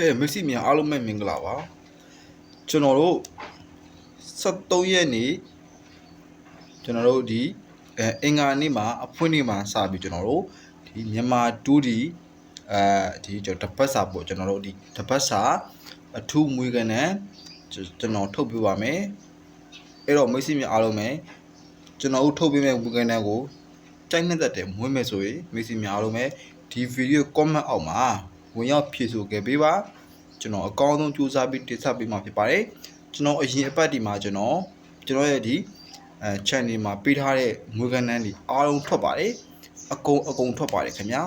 ကဲမက်ဆီမြန်အားလုံးပဲမင်္ဂလာပါကျွန်တော်တို့73ရက်နေ့ကျွန်တော်တို့ဒီအဲအင်္ဂါနေ့မှာအဖွင့်နေ့မှာစပြီးကျွန်တော်တို့ဒီမြန်မာတူးဒီအဲဒီကျွန်တော်တပတ်စာပေါ့ကျွန်တော်တို့ဒီတပတ်စာအထူးမွေးကနန်းကျွန်တော်ထုတ်ပြပါမယ်အဲ့တော့မက်ဆီမြန်အားလုံးပဲကျွန်တော်တို့ထုတ်ပြမဲ့မွေးကနန်းကိုကြိုက်နှစ်သက်တယ်မွေးမယ်ဆိုရင်မက်ဆီမြန်အားလုံးပဲဒီဗီဒီယို comment အောက်မှာ ဝင်ရောက်ဖြည့်ဆိုခဲ့ပေးပါကျွန်တော်အကောင်းဆုံးကြိုးစားပြီးတင်ဆက်ပေးမှာဖြစ်ပါတယ်ကျွန်တော်အရင်အပတ်ဒီမှာကျွန်တော်ကျွန်တော်ရဲ့ဒီအဲ channel မှာပေးထားတဲ့ငွေကဏ္ဍတွေအားလုံးထွက်ပါတယ်အကုန်အကုန်ထွက်ပါတယ်ခင်ဗျာ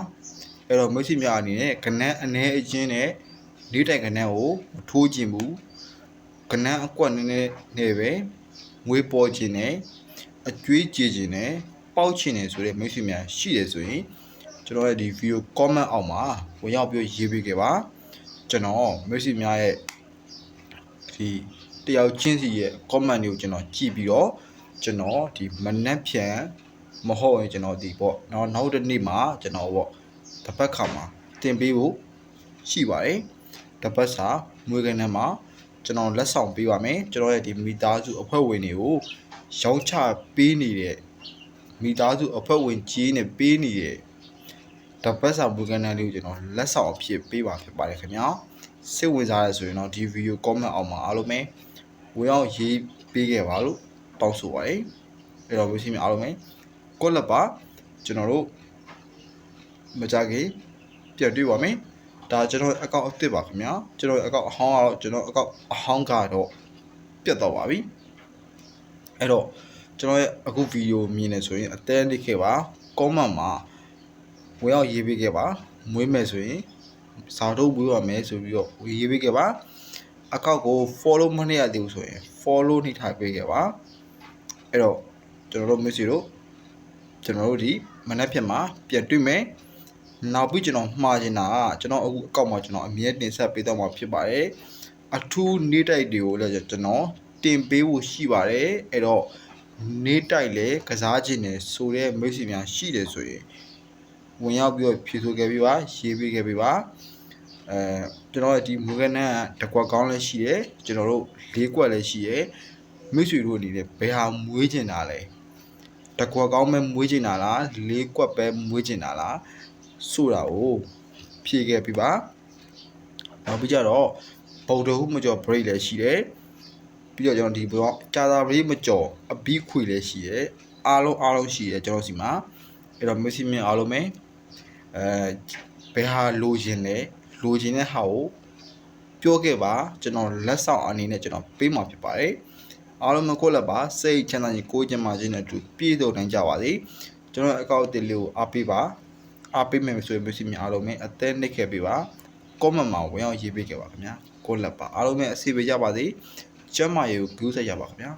အဲ့တော့မရှိမြအနေနဲ့ကဏ္ဍအနေအချင်းနဲ့လေးတိုက်ကဏ္ဍကိုမထိုးခြင်းဘူးကဏ္ဍအကွက်နည်းနည်းနဲ့ပဲငွေပေါ်ခြင်းနဲ့အကျွေးကြည်ခြင်းနဲ့ပေါက်ခြင်းနဲ့ဆိုတဲ့မရှိမြရှိတယ်ဆိုရင် ကျွန်တော်ရဲ့ဒီ video comment အောက်မှာဝင်ရောက်ပြီးရေးပေးခဲ့ပါကျွန်တော်မရှိများရဲ့ဒီတယောက်ချင်းစီရဲ့ comment တွေကိုကျွန်တော်ကြည့်ပြီးတော့ကျွန်တော်ဒီမနက်ဖြန်မဟုတ်ရင်ကျွန်တော်ဒီပေါ့နောက်နောက်တစ်နေ့မှာကျွန်တော်ပေါ့တစ်ပတ်ခါမှာတင်ပေးဖို့ရှိပါတယ်တစ်ပတ်စာမွေးကန်းထဲမှာကျွန်တော်လက်ဆောင်ပေးပါမယ်ကျွန်တော်ရဲ့ဒီမိသားစုအဖွဲ့ဝင်တွေကိုရောင်းချပေးနေတဲ့မိသားစုအဖွဲ့ဝင်ကြီးနဲ့ပေးနေတဲ့ တပတ်စာမွေးကန်းထဲလေးကိုကျွန်တော်လက်ဆောင်အဖြစ်ပေးပါဖြစ်ပါတယ်ခင်ဗျာစိတ်ဝင်စားရဆိုရင်တော့ဒီဗီဒီယို comment အောက်မှာအားလုံးပဲဝင်အောင်ရေးပေးခဲ့ပါလို့တောင်းဆိုပါတယ်အဲ့တော့မရှိမြအားလုံးပဲကိုလက်ပါကျွန်တော်တို့မကြခင်ပြန်တွေ့ပါမယ်ဒါကျွန်တော်အကောင့်အစ်စ်ပါခင်ဗျာကျွန်တော်အကောင့်အဟောင်းကတော့ကျွန်တော်အကောင့်အဟောင်းကတော့ပြတ်တော့ပါပြီအဲ့တော့ကျွန်တော်ရဲ့အခုဗီဒီယိုမြင်နေဆိုရင်အတန်းလိခဲ့ပါ comment မှာ ဝင်ရောက်ရေးပေးခဲ့ပါမွေးမယ်ဆိုရင်စာထုတ်ပြီးပါမယ်ဆိုပြီးတော့ရေးပေးခဲ့ပါအကောင့်ကို follow မနေရသေးဘူးဆိုရင် follow နှိထားပေးခဲ့ပါအဲ့တော့ကျွန်တော်တို့ message တို့ကျွန်တော်တို့ဒီမနက်ဖြန်မှာပြန်တွေ့မယ်နောက်ပြီးကျွန်တော်မှားချင်တာကကျွန်တော်အခုအကောင့်မှာကျွန်တော်အမြဲတင်ဆက်ပေးတော့မှာဖြစ်ပါတယ်အထူးနေတိုက်တွေကိုလည်းကျွန်တော်တင်ပေးဖို့ရှိပါတယ်အဲ့တော့နေတိုက်လေကစားခြင်းနဲ့ဆိုတဲ့မိတ်ဆွေများရှိတယ်ဆိုရင် ဝင်ရောက်ပြီးတော့ဖြေဆိုခဲ့ပြီးပါရေးပေးခဲ့ပြီးပါအဲကျွန်တော်ဒီမူကနန်းတကွက်ကောင်းလည်းရှိတယ်ကျွန်တော်တို့လေးကွက်လည်းရှိတယ်မိတ်ဆွေတို့အနေနဲ့ဘယ်ဟာမွေးကျင်တာလဲတကွက်ကောင်းပဲမွေးကျင်တာလားလေးကွက်ပဲမွေးကျင်တာလားဆိုတာကိုဖြေခဲ့ပြီးပါနောက်ပြီးကြတော့ဗုဒ္ဓဟူးမကျော် break လည်းရှိတယ်ပြီးတော့ကျွန်တော်ဒီဘောကြာသာ break မကျော်အဘိခွေလည်းရှိတယ်အားလုံးအားလုံးရှိတယ်ကျွန်တော်စီမှာ အဲ့တော့မက်ဆီမင်အားလုံးပဲအဲဘယ်ဟာလိုချင်လဲလိုချင်တဲ့ဟာကိုပြောခဲ့ပါကျွန်တော်လက်ဆောင်အနေနဲ့ကျွန်တော်ပေးမှာဖြစ်ပါတယ်အားလုံးမကိုလက်ပါစိတ်ချမ်းသာခြင်းကိုယ်ကျန်းမာခြင်းနဲ့အတူပြည့်စုံနိုင်ကြပါစေကျွန်တော်အကောင့်အသစ်လေးကိုအားပေးပါအားပေးမယ်ဆိုရင်မရှိမြအားလုံးပဲအသက်နှိပ်ခဲ့ပေးပါ comment မှာဝင်အောင်ရေးပေးခဲ့ပါခင်ဗျာကိုလက်ပါအားလုံးပဲအစီပေးကြပါစေကျမ်းမာရေးကိုဂရုစိုက်ကြပါခင်ဗျာ